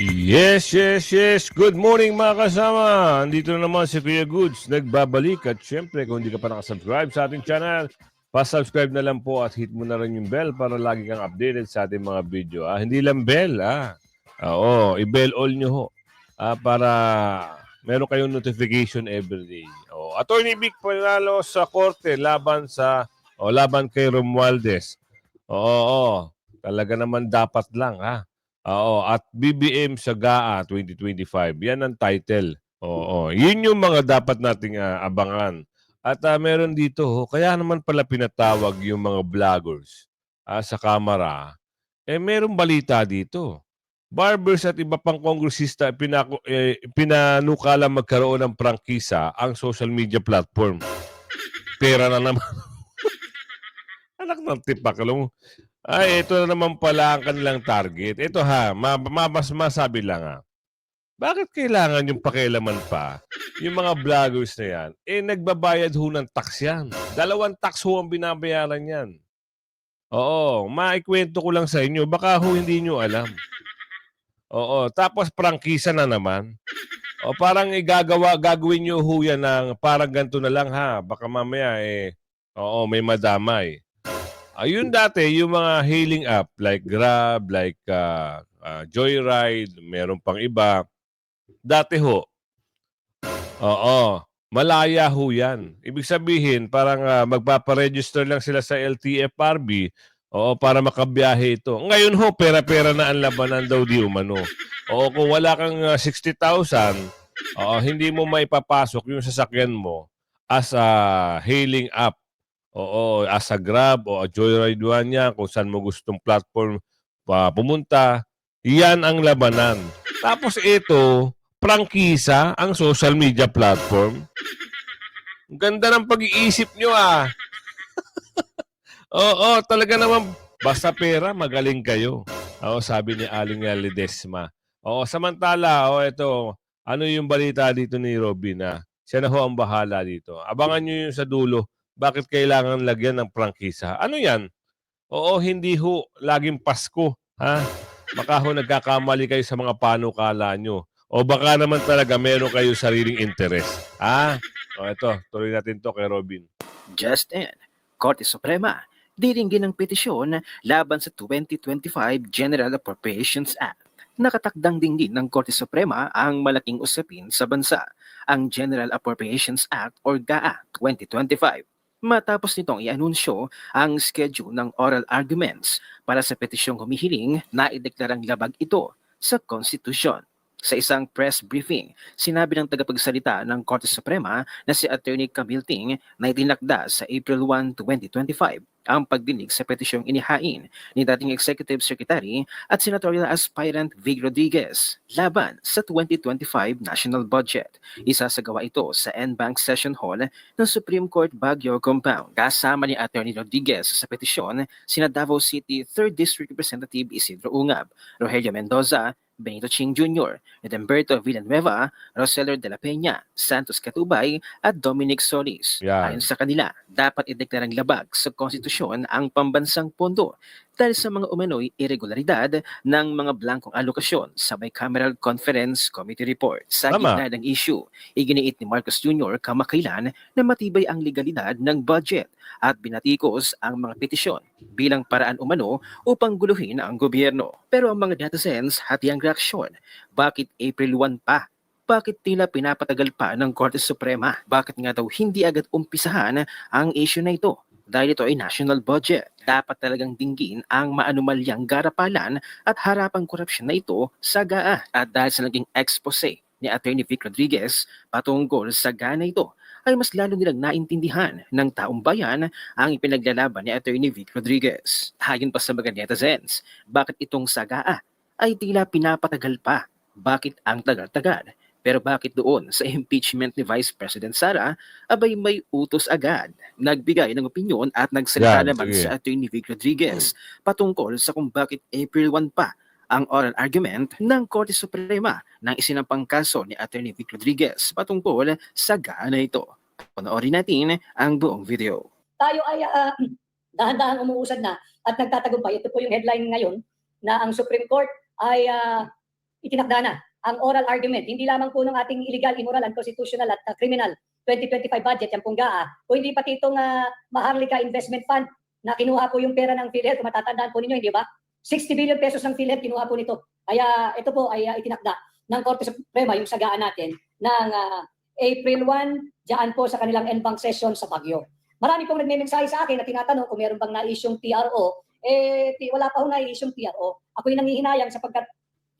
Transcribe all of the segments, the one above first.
Yes, yes, yes. Good morning mga kasama. Andito na naman si Kuya Goods. Nagbabalik at syempre kung hindi ka pa nakasubscribe sa ating channel, pa-subscribe na lang po at hit mo na rin yung bell para lagi kang updated sa ating mga video. Ah, hindi lang bell, ah. Oo, i-bell all nyo ho. Ah, para meron kayong notification every day. Oh, Attorney Vic panalo sa korte laban sa o laban kay Romualdez. Oo, oo. Talaga naman dapat lang, ha. Oo, at BBM sa GAA 2025. Yan ang title. Oo, yun yung mga dapat nating ah, abangan. At ah, meron dito, oh, kaya naman pala pinatawag yung mga vloggers ah, sa kamera. Eh, merong balita dito. Barbers at iba pang kongresista pinako, eh, pinanukala magkaroon ng prangkisa ang social media platform. Pera na naman. Anak ng tipak. Ay, ito na naman pala ang kanilang target. Ito ha, ma, ma, mas masabi lang ha. Bakit kailangan yung pakialaman pa? Yung mga vloggers na yan, eh nagbabayad ho ng tax yan. Dalawang tax ho ang binabayaran yan. Oo, maikwento ko lang sa inyo. Baka ho hindi nyo alam. Oo, tapos prangkisa na naman. O parang igagawa, gagawin nyo ho yan ng parang ganito na lang ha. Baka mamaya eh, oo, may madamay. Ayun dati, yung mga hailing app like Grab, like uh, uh, Joyride, meron pang iba. Dati ho, oo, malaya ho yan. Ibig sabihin, parang uh, magpaparegister lang sila sa LTFRB oo, para makabiyahe ito. Ngayon ho, pera-pera na ang labanan daw di umano. Oo, kung wala kang uh, 60,000, oo, hindi mo maipapasok yung sasakyan mo as a hailing app. Oo, as a Grab o a Joyride one yan, kung saan mo gustong platform pa pumunta, yan ang labanan. Tapos ito, prangkisa ang social media platform. Ang ganda ng pag-iisip nyo ah. Oo, talaga naman, basta pera, magaling kayo. Oo, sabi ni Aling Ledesma. Oo, samantala, oh, ito, ano yung balita dito ni Robin na siya na ho ang bahala dito. Abangan nyo yung sa dulo bakit kailangan lagyan ng prangkisa? Ano yan? Oo, hindi ho laging Pasko. Ha? Baka ho nagkakamali kayo sa mga panukala nyo. O baka naman talaga meron kayo sariling interest. Ha? O ito, tuloy natin to kay Robin. Just in, Korte Suprema, diringgin ng petisyon laban sa 2025 General Appropriations Act. Nakatakdang dinggin ng Korte Suprema ang malaking usapin sa bansa, ang General Appropriations Act or GAA 2025. Matapos nitong i-anunsyo ang schedule ng oral arguments para sa petisyong humihiling na ideklarang labag ito sa konstitusyon. Sa isang press briefing, sinabi ng tagapagsalita ng Korte Suprema na si Attorney Camille Ting na itinakda sa April 1, 2025 ang pagdinig sa petisyong inihain ni dating Executive Secretary at Senatorial Aspirant Vig Rodriguez laban sa 2025 National Budget. Isasagawa ito sa NBank Session Hall ng Supreme Court Baguio Compound. Kasama ni Attorney Rodriguez sa petisyon, sina Davao City 3rd District Representative Isidro Ungab, Rogelio Mendoza, Benito Ching Jr., Edemberto Villanueva, Roseller de la Peña, Santos Catubay at Dominic Solis. Yan. Ayon sa kanila, dapat ideklarang labag sa konstitusyon ang pambansang pondo dahil sa mga umano'y irregularidad ng mga blankong alokasyon sa Bicameral Conference Committee Report. Sa Tama. gitna ng issue, iginiit ni Marcos Jr. kamakailan na matibay ang legalidad ng budget at binatikos ang mga petisyon bilang paraan umano upang guluhin ang gobyerno. Pero ang mga netizens hati ang reaksyon. Bakit April 1 pa? Bakit tila pinapatagal pa ng Korte Suprema? Bakit nga daw hindi agad umpisahan ang issue na ito? Dahil ito ay national budget. Dapat talagang dinggin ang maanumalyang garapalan at harapang korupsyon na ito sa GAA. At dahil sa naging expose ni Attorney Vic Rodriguez patungkol sa GAA na ito, ay mas lalo nilang naintindihan ng taong bayan ang ipinaglalaban ni Attorney Vic Rodriguez. Hayon pa sa mga netizens, bakit itong sagaa ay tila pinapatagal pa? Bakit ang tagal-tagal? Pero bakit doon sa impeachment ni Vice President Sara, abay may utos agad? Nagbigay ng opinyon at nagsalita Yan, naman sige. sa Attorney Vic Rodriguez patungkol sa kung bakit April 1 pa ang oral argument ng Korte Suprema ng isinampang kaso ni Attorney Vic Rodriguez patungkol sa GAA na ito. Panoorin natin ang buong video. tayo ay ah, dahan-dahan umuusad na at nagtatagumpay. Ito po yung headline ngayon na ang Supreme Court ay ah, itinakda na ang oral argument, hindi lamang po ng ating illegal, immoral, unconstitutional at uh, criminal 2025 budget, yan pong GAA, o hindi pati itong uh, Maharlika Investment Fund na kinuha po yung pera ng PhilHealth, matatandaan po ninyo, hindi ba? 60 billion pesos ng PhilHealth kinuha po nito. Kaya ito po ay uh, itinakda ng Korte Suprema yung sagaan natin ng uh, April 1, diyan po sa kanilang en-bank session sa Baguio. Marami pong nagme-mensahe sa akin na tinatanong kung meron bang na-issue'ng TRO. Eh, wala pa ho na-issue'ng TRO. Ako'y nangihinayang sapagkat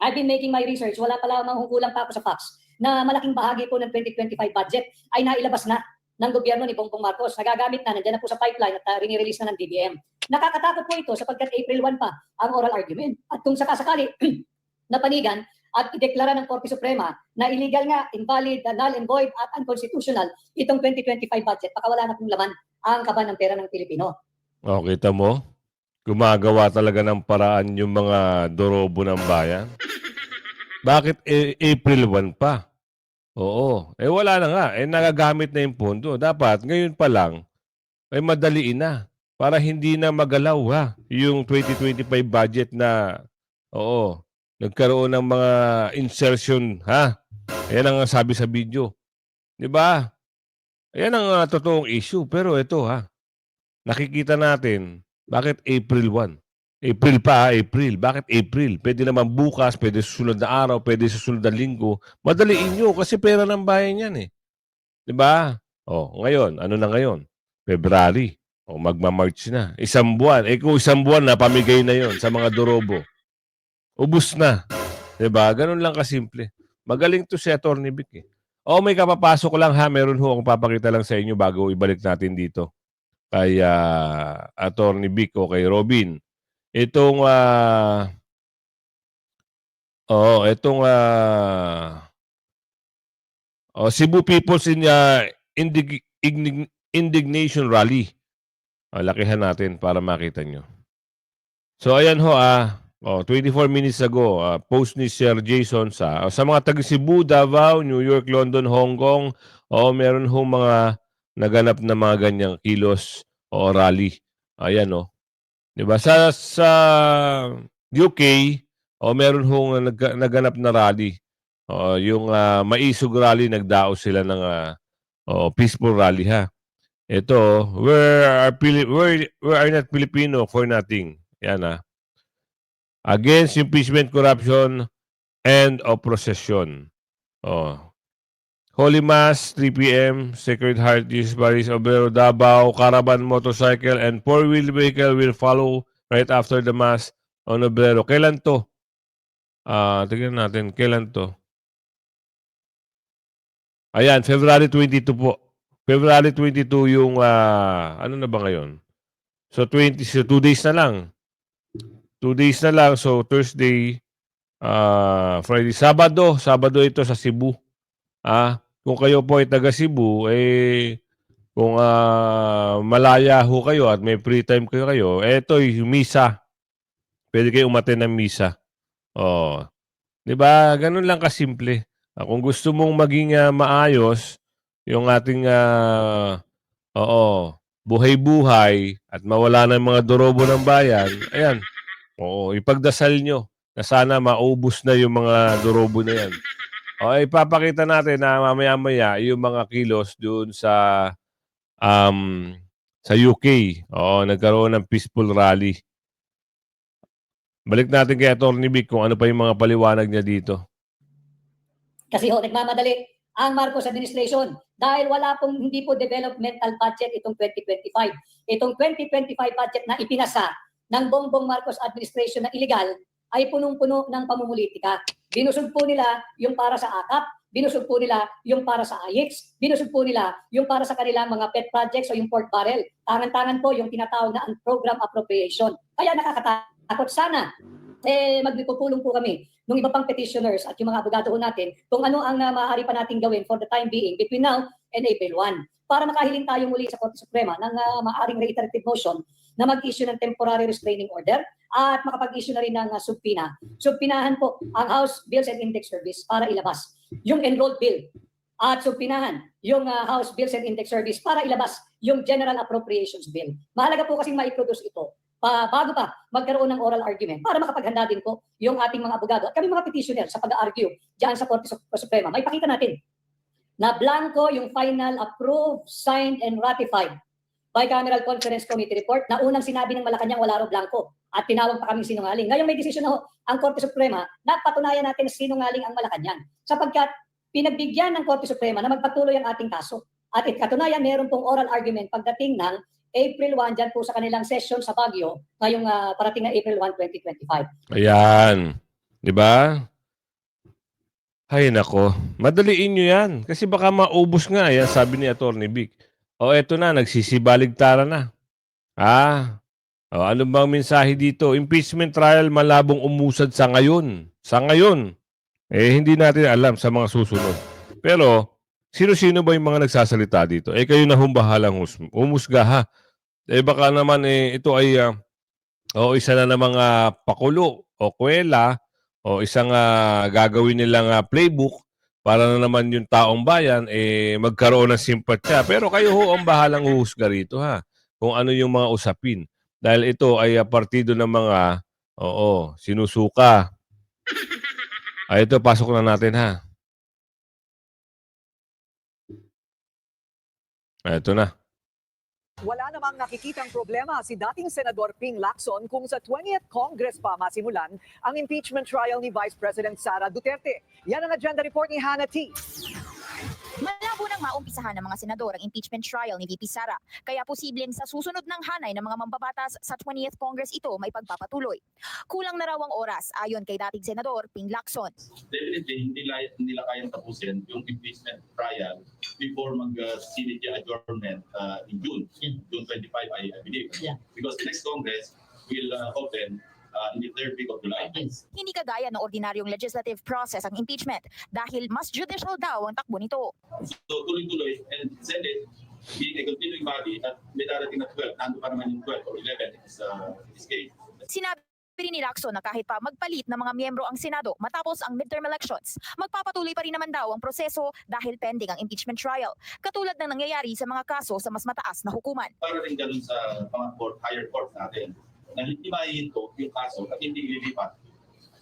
I've been making my research. Wala pa lamang kulang pa ako sa facts na malaking bahagi po ng 2025 budget ay nailabas na ng gobyerno ni Bongbong Marcos. Nagagamit na, nandiyan na po sa pipeline at uh, rinirelease na ng DBM. Nakakatakot po ito sapagkat April 1 pa ang oral argument. At kung sakasakali napanigan at ideklara ng Korte Suprema na illegal nga, invalid, null and void at unconstitutional itong 2025 budget, baka wala na pong laman ang kaban ng pera ng Pilipino. O, kita mo? Gumagawa talaga ng paraan yung mga dorobo ng bayan. Bakit A- April 1 pa? Oo. Eh wala na nga. Eh nagagamit na yung pondo. Dapat ngayon pa lang ay madaliin na para hindi na magalaw ha yung 2025 budget na oo nagkaroon ng mga insertion ha. Ayan ang sabi sa video. 'Di ba? Ayan ang ah, totoong issue pero ito ha. Nakikita natin bakit April 1? April pa, ha? April. Bakit April? Pwede naman bukas, pwede susunod na araw, pwede susunod na linggo. Madaliin nyo kasi pera ng bayan yan eh. Di ba? O, ngayon, ano na ngayon? February. O, magma-March na. Isang buwan. Eh kung isang buwan na, pamigay na yon sa mga dorobo. Ubus na. Ba? Ganun lang kasimple. Magaling to si Atty. Vic eh. O, may kapapasok lang ha. Meron ho akong papakita lang sa inyo bago ibalik natin dito kay uh, Attorney Vic o kay Robin. Itong ah Oo, itong ah oh, Cebu People's in, ah, indig- Indignation Rally. Oh, lakihan natin para makita nyo. So ayan ho ah, oh, 24 minutes ago, ah, post ni Sir Jason sa sa mga taga Cebu, Davao, New York, London, Hong Kong, oh, meron ho mga naganap na mga ganyang kilos o rally. Ayan oh. 'Di ba? Sa sa UK, o meron hong nag, naganap na rally. O yung ah, Maisog rally nagdao sila ng ah, oh, peaceful rally ha. Ito, where are Pili- where, where are not Filipino for nothing. Yan ha. Against impeachment, corruption, and of procession. Oh. Holy Mass, 3 p.m., Sacred Heart, Jesus Paris, Obrero, Davao, Caravan Motorcycle, and four-wheel vehicle will follow right after the Mass on Obrero. Kailan to? Ah, tingnan natin, kailan to? Ayan, February 22 po. February 22 yung, ah, ano na ba ngayon? So, 20, so 2 days na lang. 2 days na lang. So, Thursday, ah, Friday, Sabado. Sabado ito sa Cebu. Ah, kung kayo po ay taga Cebu, eh, kung ah, malaya ho kayo at may free time kayo kayo, eto yung misa. Pwede kayo umaten ng misa. Oh. 'Di ba? Ganun lang kasimple. Ah, kung gusto mong maging ah, maayos yung ating ah, oo, buhay-buhay at mawala na yung mga dorobo ng bayan, ayan. Oo, ipagdasal nyo na sana maubos na yung mga dorobo na yan. O, ipapakita natin na mamaya-maya yung mga kilos doon sa um, sa UK. Oo, nagkaroon ng peaceful rally. Balik natin kay Atty. Vic kung ano pa yung mga paliwanag niya dito. Kasi ho, nagmamadali ang Marcos administration dahil wala pong hindi po developmental budget itong 2025. Itong 2025 budget na ipinasa ng Bongbong Marcos administration na illegal ay punong-puno ng pamumulitika. Binusog po nila yung para sa AKAP, binusog po nila yung para sa AIX, binusog po nila yung para sa kanilang mga pet projects o yung port barrel. Tangan-tangan po yung tinatawag na program appropriation. Kaya nakakatakot sana eh magpupulong po kami ng iba pang petitioners at yung mga abogado natin kung ano ang uh, maaari pa nating gawin for the time being between now and April 1 para makahiling tayo muli sa Korte Suprema ng uh, maaaring reiterative motion na mag-issue ng temporary restraining order at makapag-issue na rin ng uh, subpina. Subpinahan po ang House Bills and Index Service para ilabas yung enrolled bill at subpinahan yung uh, House Bills and Index Service para ilabas yung General Appropriations Bill. Mahalaga po kasing ma-produce ito pa, bago pa magkaroon ng oral argument para makapaghanda din po yung ating mga abogado at kami mga petitioner sa pag-argue diyan sa Korte Sup- Suprema. May pakita natin na blanco yung final approved, signed, and ratified bicameral conference committee report na unang sinabi ng Malacanang wala raw blanco at tinawag pa kaming sinungaling. Ngayon may desisyon na ho ang Korte Suprema na patunayan natin na sinungaling ang Malacanang sapagkat pinagbigyan ng Korte Suprema na magpatuloy ang ating kaso. At katunayan, meron pong oral argument pagdating ng April 1 dyan po sa kanilang session sa Baguio ngayong ah, parating na April 1, 2025. Ayan. Di ba? Ay, nako. Madaliin nyo yan. Kasi baka maubos nga. Yan, sabi ni Atty. Vic. O, eto na. Nagsisibaligtara na. Ah. O, ano bang mensahe dito? Impeachment trial malabong umusad sa ngayon. Sa ngayon. Eh, hindi natin alam sa mga susunod. Pero, sino-sino ba yung mga nagsasalita dito? Eh, kayo na humbahalang hus- umusga, ha? Eh, baka naman, eh, ito ay, ah, o isa na ng mga pakulo o kwela o isang ah, gagawin nilang ah, playbook para na naman yung taong bayan eh magkaroon ng simpatya. Pero kayo ho ang bahalang uhusga rito ha kung ano yung mga usapin. Dahil ito ay ah, partido ng mga oo, sinusuka. Ay ito pasok na natin ha. Ito na. Wala namang nakikitang problema si dating Senador Ping Lacson kung sa 20th Congress pa masimulan ang impeachment trial ni Vice President Sara Duterte. Yan ang agenda report ni Hannah T. Malabo nang maumpisahan ng mga senador ang impeachment trial ni VP Sara, kaya posibleng sa susunod ng hanay ng mga mambabatas sa 20th Congress ito may pagpapatuloy. Kulang na raw ang oras ayon kay dating senador Ping Lacson. definitely hindi nila, nila kayang tapusin yung impeachment trial before mag-Senate adjournment uh, in June, June 25, I, I believe. Yeah. Because the next Congress will uh, open uh, in the third week of July. Hindi kagaya ng ordinaryong legislative process ang impeachment dahil mas judicial daw ang takbo nito. So tuloy-tuloy and Senate being a continuing body at may darating na 12, nando pa naman yung 12 or 11 in this, uh, this case. Sinabi rin ni Lacson na kahit pa magpalit ng mga miyembro ang Senado matapos ang midterm elections, magpapatuloy pa rin naman daw ang proseso dahil pending ang impeachment trial, katulad ng nangyayari sa mga kaso sa mas mataas na hukuman. Para rin ganun sa mga court, higher court natin na hindi maihinto yung kaso at hindi ililipat.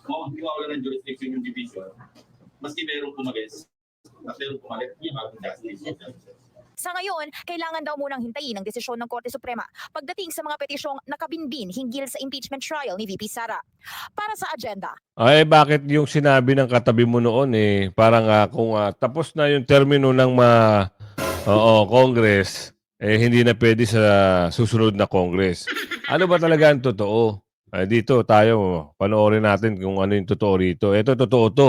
Kung hindi mawala ng jurisdiction yung division, maski merong pumagis at merong pumalit yung bagong justice. Sa ngayon, kailangan daw munang hintayin ang desisyon ng Korte Suprema pagdating sa mga petisyong nakabinbin hinggil sa impeachment trial ni VP Sara. Para sa agenda, Ay, bakit yung sinabi ng katabi mo noon eh, parang ah, kung ah, tapos na yung termino ng ma, oo, Congress, eh hindi na pwede sa susunod na Congress. Ano ba talaga ang totoo? Ah, dito tayo, panoorin natin kung ano yung totoo rito. Ito, totoo to.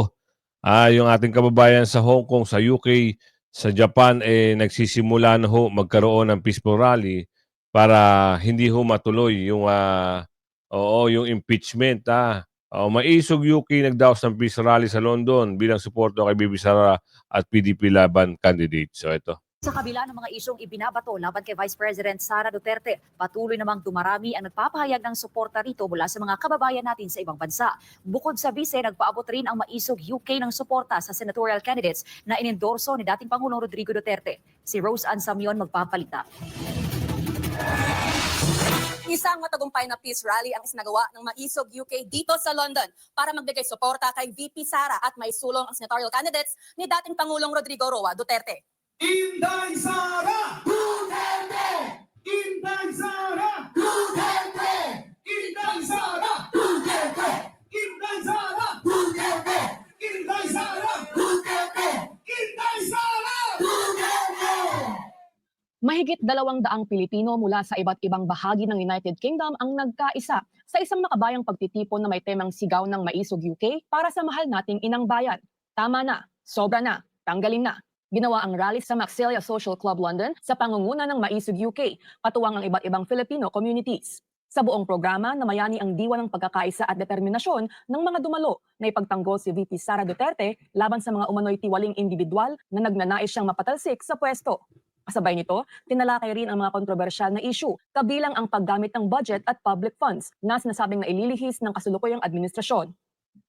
Ah, yung ating kababayan sa Hong Kong, sa UK, sa Japan, eh nagsisimula na ho magkaroon ng peaceful rally para hindi ho matuloy yung, ah, oo, yung impeachment. Ah. Oh, maisog UK nagdaos ng peace rally sa London bilang suporto kay Bibi Sara at PDP Laban candidate. So ito. Sa kabila ng mga isyong ibinabato laban kay Vice President Sara Duterte, patuloy namang dumarami ang nagpapahayag ng suporta rito mula sa mga kababayan natin sa ibang bansa. Bukod sa bise, nagpaabot rin ang maisog UK ng suporta sa senatorial candidates na inendorso ni dating Pangulong Rodrigo Duterte. Si Rose Ann Samion magpapalita. Isang matagumpay na peace rally ang isinagawa ng Maisog UK dito sa London para magbigay suporta kay VP Sara at may sulong ang senatorial candidates ni dating Pangulong Rodrigo Roa Duterte. Inday Sara Duterte! Inday Sara Duterte! Inday Sara Duterte! Inday Sara Duterte! Inday Sara Duterte! Inday Sara Duterte! Mahigit dalawang daang Pilipino mula sa iba't ibang bahagi ng United Kingdom ang nagkaisa sa isang makabayang pagtitipon na may temang sigaw ng Maisog UK para sa mahal nating inang bayan. Tama na, sobra na, tanggalin na. Ginawa ang rally sa Maxilia Social Club London sa pangunguna ng Maisog UK, patuwang ang iba't ibang Filipino communities. Sa buong programa, namayani ang diwa ng pagkakaisa at determinasyon ng mga dumalo na ipagtanggol si VP Sara Duterte laban sa mga umano'y tiwaling individual na nagnanais siyang mapatalsik sa pwesto. Kasabay nito, tinalakay rin ang mga kontrobersyal na issue, kabilang ang paggamit ng budget at public funds na sinasabing naililihis ng kasulukuyang administrasyon.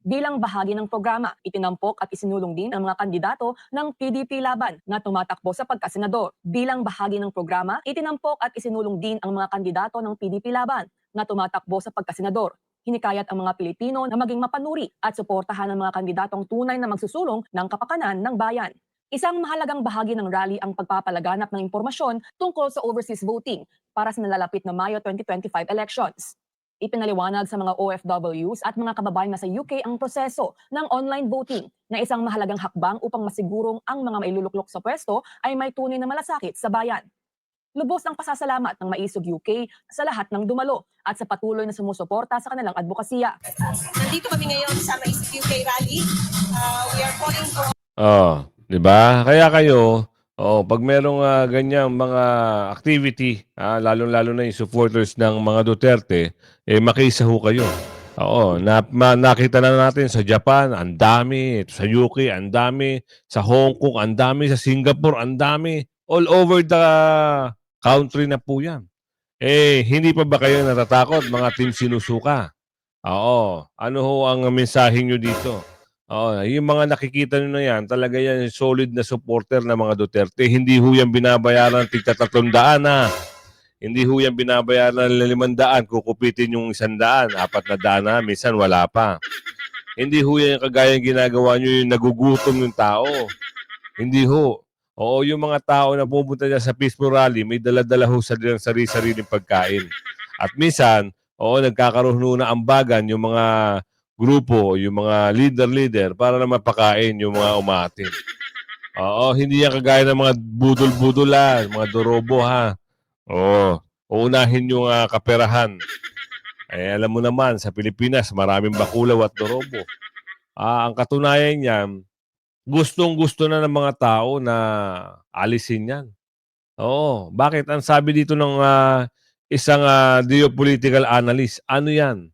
Bilang bahagi ng programa, itinampok at isinulong din ang mga kandidato ng PDP Laban na tumatakbo sa pagkasenador. Bilang bahagi ng programa, itinampok at isinulong din ang mga kandidato ng PDP Laban na tumatakbo sa pagkasenador. Hinikayat ang mga Pilipino na maging mapanuri at suportahan ang mga kandidatong tunay na magsusulong ng kapakanan ng bayan. Isang mahalagang bahagi ng rally ang pagpapalaganap ng impormasyon tungkol sa overseas voting para sa nalalapit na Mayo 2025 elections. Ipinaliwanag sa mga OFWs at mga kababayan na sa UK ang proseso ng online voting na isang mahalagang hakbang upang masigurong ang mga mailuluklok sa pwesto ay may tunay na malasakit sa bayan. Lubos ang pasasalamat ng Maisog UK sa lahat ng dumalo at sa patuloy na sumusuporta sa kanilang advokasya. Nandito kami ngayon sa Maisip UK Rally. Uh, we are calling for Oh, 'di ba? Kaya kayo, oh, pag merong ah, ganyang mga activity, ah, lalong-lalo na yung supporters ng mga Duterte, eh makisa ho kayo. Oo, na, ma- nakita na natin sa Japan, ang dami, sa UK, ang dami, sa Hong Kong, ang dami, sa Singapore, ang dami, all over the country na po yan. Eh, hindi pa ba kayo natatakot, mga team sinusuka? Oo, ano ho ang mensahe nyo dito? Oo, yung mga nakikita nyo na yan, talaga yan solid na supporter ng mga Duterte. Hindi ho yan binabayaran tigta tatlong daan na. Hindi ho yan binabayaran ng limandaan, kukupitin yung isang daan, apat na daan na, minsan wala pa. Hindi ho yan kagaya ng ginagawa nyo yung nagugutom yung tao. Hindi ho. Oo, yung mga tao na pupunta dyan sa peaceful rally, may dala-dala ho sa sarili-sariling pagkain. At minsan, oo, nagkakaroon ho na ambagan yung mga grupo, yung mga leader-leader para na mapakain yung mga umatin. Oo, hindi yan kagaya ng mga budol-budolan, mga dorobo ha. Oo, uunahin yung ah, kaperahan. Eh, alam mo naman, sa Pilipinas, maraming bakulaw at dorobo. Ah, ang katunayan niyan, gustong-gusto na ng mga tao na alisin yan. Oo, bakit? Ang sabi dito ng ah, isang ah, geopolitical analyst, ano yan?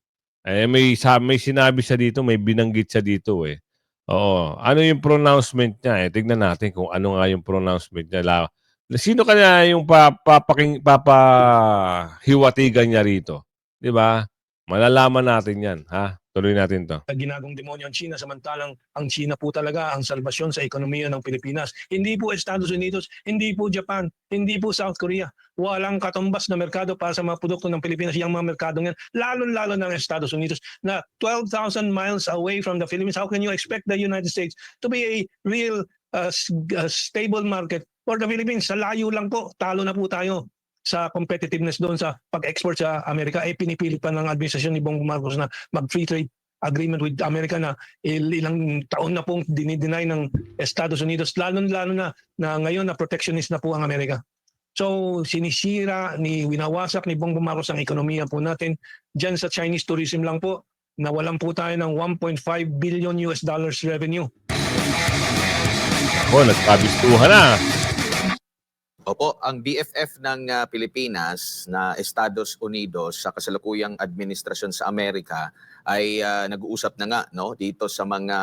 Eh, may, may sinabi siya dito, may binanggit siya dito eh. Oo. Ano yung pronouncement niya? Eh, tignan natin kung ano nga yung pronouncement niya. La, sino kaya yung papaking, papahiwatigan niya rito? Di ba? Malalaman natin yan. Ha? Tuloy natin to. na ginagong demonyo ang China samantalang ang China po talaga ang salbasyon sa ekonomiya ng Pilipinas. Hindi po Estados Unidos, hindi po Japan, hindi po South Korea. Walang katumbas na merkado para sa mga produkto ng Pilipinas. Yung mga merkado yan, lalo-lalo ng Estados Unidos na 12,000 miles away from the Philippines. How can you expect the United States to be a real uh, uh, stable market for the Philippines? Sa layo lang po, talo na po tayo sa competitiveness doon sa pag-export sa Amerika. Eh, pinipilit pa ng administrasyon ni Bongbong Marcos na mag-free trade agreement with America na il- ilang taon na pong dinideny ng Estados Unidos, lalo-lalo na, na ngayon na protectionist na po ang Amerika. So, sinisira, ni winawasak ni Bongbong Marcos ang ekonomiya po natin. Diyan sa Chinese tourism lang po, nawalan po tayo ng 1.5 billion US dollars revenue. Oh, nagkabistuhan na. Opo, ang BFF ng ah, Pilipinas na Estados Unidos sa kasalukuyang administrasyon sa Amerika ay ah, nag-uusap na nga no dito sa mga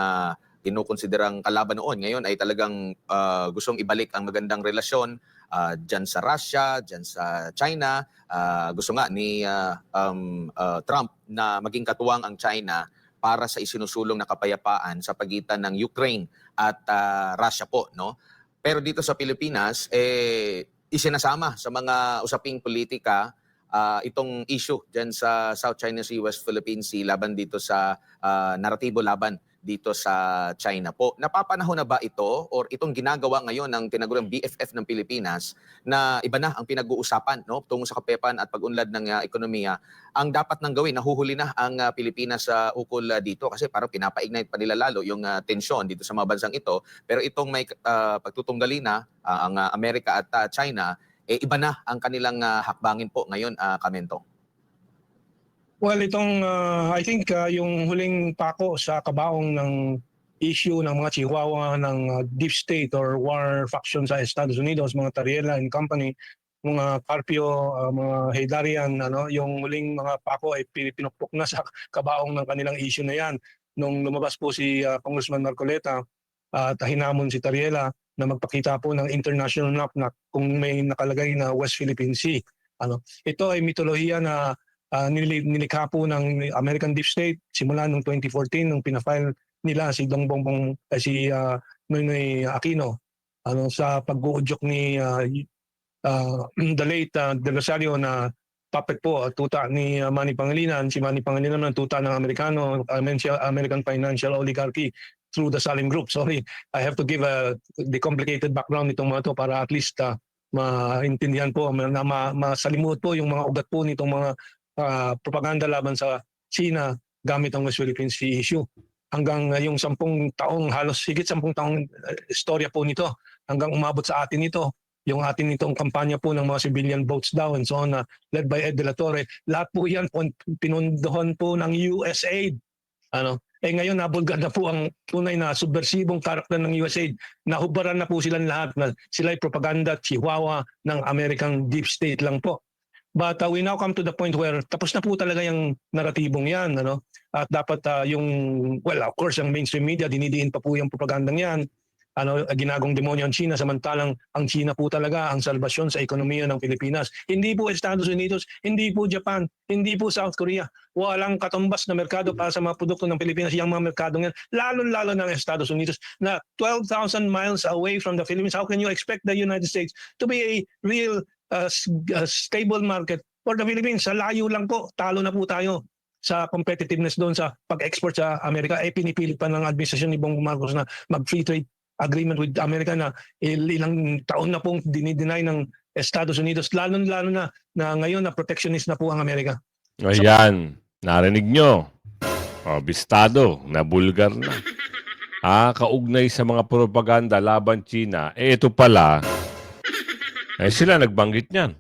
kinukonsiderang kalaban noon. Ngayon ay talagang ah, gustong ibalik ang magandang relasyon ah, dyan sa Russia, dyan sa China. Ah, gusto nga ni ah, um, ah, Trump na maging katuwang ang China para sa isinusulong na kapayapaan sa pagitan ng Ukraine at ah, Russia po, no? Pero dito sa Pilipinas, eh, isinasama sa mga usaping politika ah, itong issue dyan sa South China Sea, West Philippine Sea, laban dito sa ah, naratibo laban dito sa China po. Napapanahon na ba ito or itong ginagawa ngayon ng tinaguriang BFF ng Pilipinas na iba na ang pinag-uusapan no tungo sa kapayapaan at pag-unlad ng ah, ekonomiya ang dapat nang gawin nahuhuli na ang ah, Pilipinas sa ukol ah, dito kasi parang pinapa-ignite pa nila lalo yung ah, tensyon dito sa mga bansang ito pero itong may ah, pagtutunggali na ah, ang ah, Amerika at ah, China eh iba na ang kanilang ah, hakbangin po ngayon ah, Kamento. Well, itong uh, I think uh, yung huling pako sa kabaong ng issue ng mga chihuahua ng uh, deep state or war faction sa Estados Unidos, mga Tariela and Company, mga Carpio, uh, mga Heydarian, ano, yung huling mga pako ay pin- pinukpok na sa kabaong ng kanilang issue na yan. Nung lumabas po si uh, Congressman Marcoleta at hinamon si Tariela na magpakita po ng international map na kung may nakalagay na West Philippine Sea. Ano, ito ay mitolohiya na uh, nili- nilikha po ng American Deep State simula noong 2014 nung pinafile nila si Dong Bongbong eh, si uh, Noynoy Aquino ano sa pag-uudyok ni uh, uh, the late uh, De Rosario na puppet po, uh, tuta ni uh, Manny Pangilinan. Si Manny Pangilinan naman tuta ng Amerikano, American financial oligarchy through the Salim Group. Sorry, I have to give a the complicated background nitong mga to para at least uh, maintindihan po na ma, masalimuot po yung mga ugat po nitong mga uh, propaganda laban sa China gamit ang West Philippine Sea issue. Hanggang uh, yung sampung taong, halos higit sampung taong uh, istorya po nito, hanggang umabot sa atin ito, yung atin itong kampanya po ng mga civilian boats daw and so on, uh, led by Ed De La Torre. Lahat po yan pinundohan po ng USAID. Ano? Eh ngayon nabulgar na po ang tunay na subversibong karakter ng USAID. Nahubaran na po silang lahat na sila'y propaganda chihuahua ng American deep state lang po. But uh, we now come to the point where tapos na po talaga yung naratibong yan. Ano? At dapat uh, yung, well, of course, ang mainstream media, dinidiin pa po yung propagandang yan. Ano, ginagong demonyo ang China, samantalang ang China po talaga ang salbasyon sa ekonomiya ng Pilipinas. Hindi po Estados Unidos, hindi po Japan, hindi po South Korea. Walang katumbas na merkado para sa mga produkto ng Pilipinas. Yung mga merkado yan, lalo-lalo ng Estados Unidos na 12,000 miles away from the Philippines. How can you expect the United States to be a real uh, uh, stable market for the Philippines? Sa layo lang po, talo na po tayo sa competitiveness doon sa pag-export sa Amerika. Eh, pinipilit pa ng administrasyon ni Bongbong Marcos na mag-free trade agreement with America na il- ilang taon na pong dinideny ng Estados Unidos. Lalo-lalo na na ngayon na protectionist na po ang Amerika. Ayan, narinig nyo. O, bistado, nabulgar na. Ah, kaugnay sa mga propaganda laban China. Eh, ito pala, eh sila nagbanggit niyan.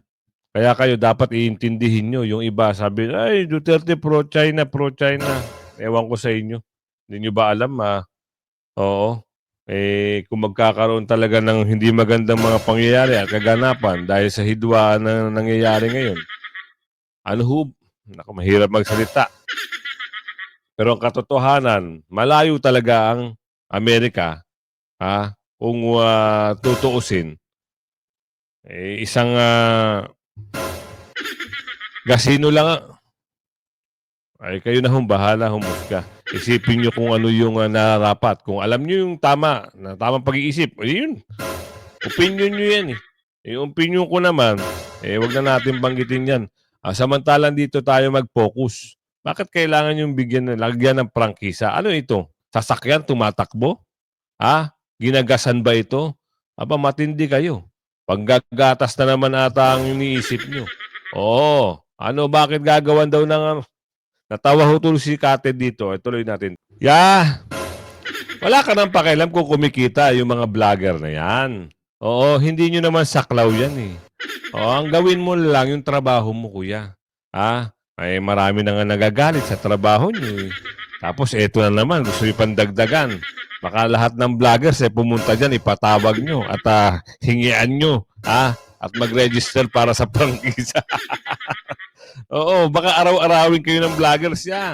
Kaya kayo dapat iintindihin nyo. Yung iba sabi, ay, Duterte pro-China, pro-China. Ewan ko sa inyo. Hindi nyo ba alam, ah? Oo. Eh, kung magkakaroon talaga ng hindi magandang mga pangyayari at kaganapan dahil sa hidwa na nangyayari ngayon, ano ho, Naku, mahirap magsalita. Pero ang katotohanan, malayo talaga ang Amerika ha, kung uh, tutuusin. Eh, isang ah, gasino lang. ah. Ay, kayo na hong bahala, humusga. Isipin nyo kung ano yung uh, nararapat. Kung alam nyo yung tama, na tamang pag-iisip, ayun. Opinion nyo yan eh. Yung opinion ko naman, eh, wag na natin banggitin yan. Ah, samantalang dito tayo mag-focus. Bakit kailangan yung bigyan lagyan ng prangkisa? Ano ito? Sasakyan tumatakbo? Ha? Ginagasan ba ito? Aba, matindi kayo. Panggagatas na naman ata ang iniisip nyo. Oo. Ano, bakit gagawan daw ng... Natawa ho si Kate dito. Eh, tuloy natin. Yeah! Wala ka nang pakialam kung kumikita yung mga vlogger na yan. Oo, hindi nyo naman saklaw yan eh. Oo, ang gawin mo lang yung trabaho mo, kuya. Ha? Ay marami na nga nagagalit sa trabaho nyo eh. Tapos eto na naman, gusto nyo pandagdagan. Baka lahat ng vloggers eh pumunta dyan, ipatawag nyo at ah, hingian nyo. Ha? At mag-register para sa prangkisa. Oo, baka araw-arawin kayo ng vloggers ya.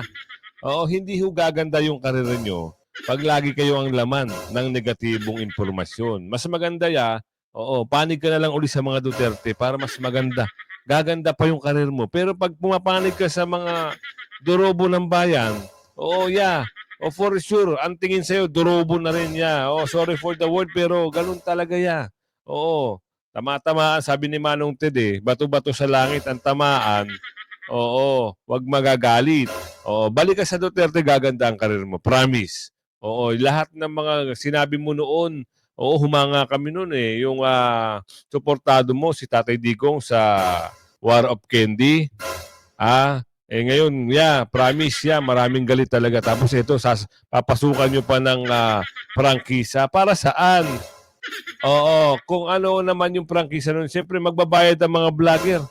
Oo, hindi ho gaganda yung karera nyo pag lagi kayo ang laman ng negatibong impormasyon. Mas maganda ya, oo, panig ka na lang uli sa mga Duterte para mas maganda. Gaganda pa yung karir mo. Pero pag pumapanig ka sa mga durobo ng bayan, oo, ya, o for sure, ang tingin sa'yo, durobo na rin ya. Oh, sorry for the word, pero ganun talaga ya. Oo, tama-tamaan, sabi ni Manong Ted eh, bato-bato sa langit ang tamaan. Oo, wag magagalit. Oo, balik ka sa Duterte, gaganda ang karir mo. Promise. Oo, lahat ng mga sinabi mo noon, oo, humanga kami noon eh. Yung ah, suportado mo si Tatay Digong sa War of Candy. Ah, eh ngayon, yeah, promise, yeah, maraming galit talaga. Tapos ito, sas, papasukan nyo pa ng ah, prangkisa. Para saan? Oo, kung ano naman yung prangkisa nun, siyempre magbabayad ang mga vlogger.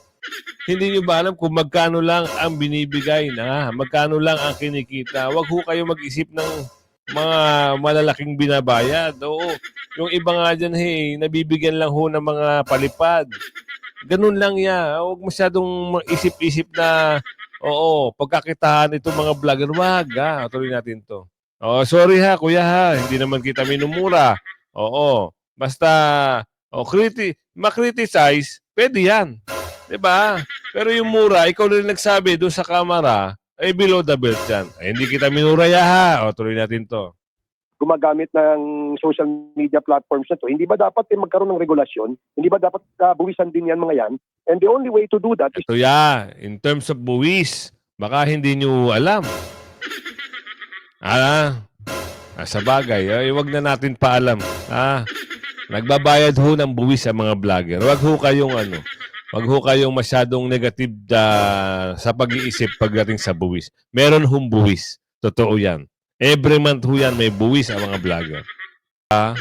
Hindi nyo ba alam kung magkano lang ang binibigay na, magkano lang ang kinikita. Huwag ho kayo mag-isip ng mga malalaking binabayad. Oo, yung iba nga dyan, hey, nabibigyan lang ho ng mga palipad. Ganun lang ya. Huwag masyadong isip-isip na, oo, pagkakitaan itong mga vlogger, wag ha. Tuloy natin to. Oh, sorry ha, kuya ha. Hindi naman kita minumura. Oo. Basta, oh, kriti, makriticize, pwede yan. ba? Pero yung mura, ikaw na rin nagsabi doon sa kamera, ay below the belt yan. Ay, hindi kita minura ya ha. O, tuloy natin to. Gumagamit ng social media platforms na to, hindi ba dapat eh, magkaroon ng regulasyon? Hindi ba dapat uh, buwisan din yan mga yan? And the only way to do that is Ito ya, in terms of buwis, baka hindi nyo alam. Ah, ah, sa bagay, ay, wag na natin paalam. Ah, nagbabayad ho ng buwis ang mga vlogger. Wag ho kayong ano, wag ho kayong masyadong negative da, sa pag-iisip pagdating sa buwis. Meron hong buwis. Totoo yan. Every month ho yan may buwis ang mga vlogger. Ah,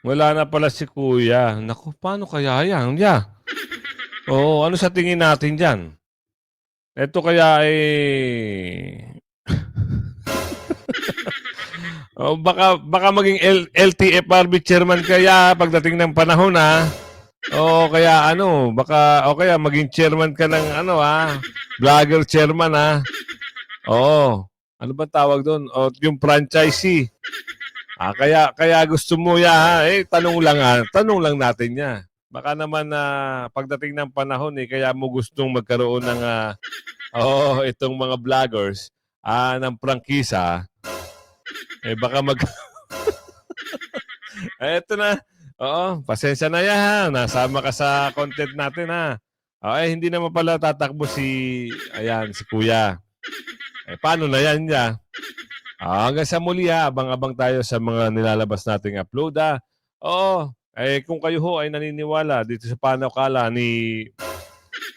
wala na pala si kuya. Naku, paano kaya yan? Yeah. Oo, ano sa tingin natin dyan? Ito kaya ay... oh, baka, baka maging L- LTFRB chairman kaya pagdating ng panahon ha. O kaya ano, baka o kaya maging chairman ka ng ano ha, vlogger chairman ha. Oo. Ano ba tawag doon? O yung franchisee. Ah, kaya kaya gusto mo ya ha. Eh tanong lang ha. Tanong lang natin ya. Baka naman na pagdating ng panahon eh kaya mo gustong magkaroon ng ah, oh, itong mga vloggers ah ng prangkisa. Eh baka mag Eh, Eto na. Oo, pasensya na yan ha. Nasama ka sa content natin ha. Okay, hindi naman pala tatakbo si, ayan, si Kuya. Eh, paano na yan niya? Ah, hanggang sa muli ha, abang-abang tayo sa mga nilalabas nating upload ha. Oo, eh kung kayo ho ay naniniwala dito sa panukala ni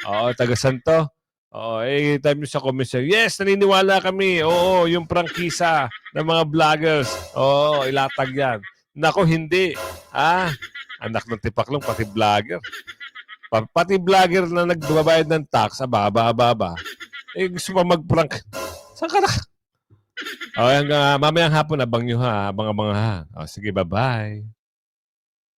Oo, taga Santo. Oo, eh type nyo sa comment section. Yes, naniniwala kami. Oo, yung prangkisa ng mga vloggers. Oo, ilatag yan. Nako, hindi. Ah, anak ng tipaklong, pati vlogger. Pa- pati vlogger na nagbabayad ng tax, aba, aba, aba. Eh, gusto pa mag-prank. Saan ka na? O, hanggang uh, mamayang hapon, abang nyo ha. Abang-abang ha. O, sige, bye-bye.